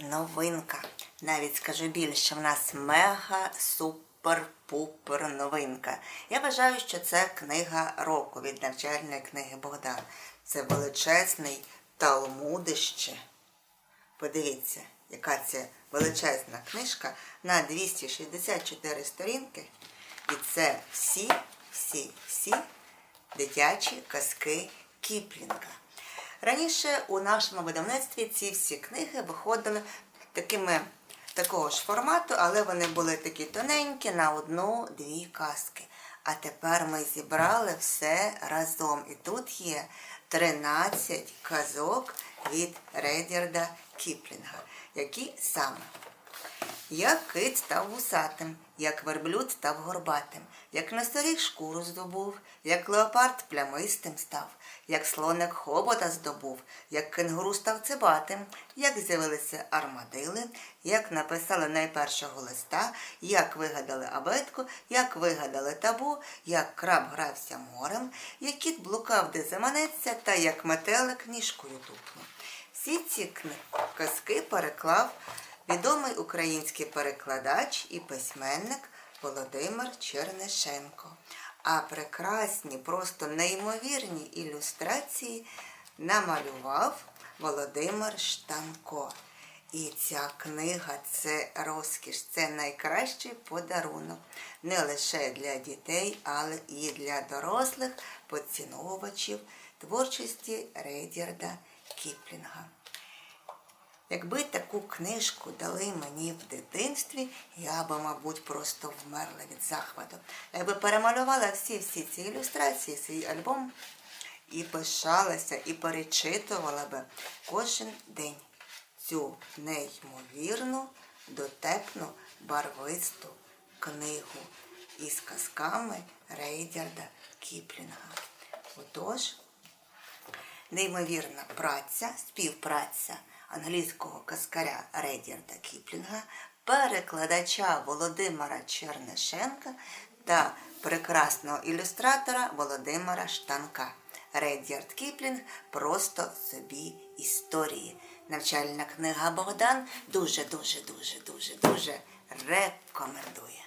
новинка. Навіть скажу більше, в нас мега супер-пупер новинка. Я вважаю, що це книга року від навчальної книги Богдан. Це величезний талмудище. Подивіться, яка це величезна книжка на 264 сторінки. І це всі, всі, всі дитячі казки Кіплінга. Раніше у нашому видавництві ці всі книги виходили такими такого ж формату, але вони були такі тоненькі на одну-дві казки. А тепер ми зібрали все разом. І тут є 13 казок від Редірда Кіплінга, які саме як кит став вусатим, як верблюд став горбатим, як носоріг шкуру здобув, як леопард плямистим став, як слоник хобота здобув, як кенгуру став цибатим, як з'явилися армадили, як написали найпершого листа, як вигадали абетку, як вигадали табу, як краб грався морем, як кіт блукав, де заманеться, та як метелик ніжкою тупнув. Всі ці казки переклав відомий український перекладач і письменник Володимир Чернишенко. А прекрасні, просто неймовірні ілюстрації намалював Володимир Штанко. І ця книга це розкіш, це найкращий подарунок не лише для дітей, але і для дорослих поціновувачів творчості Рейдярда Кіплінга. Якби таку книжку дали мені в дитинстві, я би, мабуть, просто вмерла від захвату. Якби перемалювала всі-всі ці ілюстрації, свій альбом і пишалася, і перечитувала би кожен день цю неймовірну, дотепну, барвисту книгу із казками Рейдярда Кіплінга. Отож, неймовірна праця, співпраця англійського каскаря Редярда Кіплінга, перекладача Володимира Чернишенка та прекрасного ілюстратора Володимира Штанка. Редярд Кіплінг просто собі історії. Навчальна книга Богдан дуже, дуже, дуже, дуже, дуже рекомендує.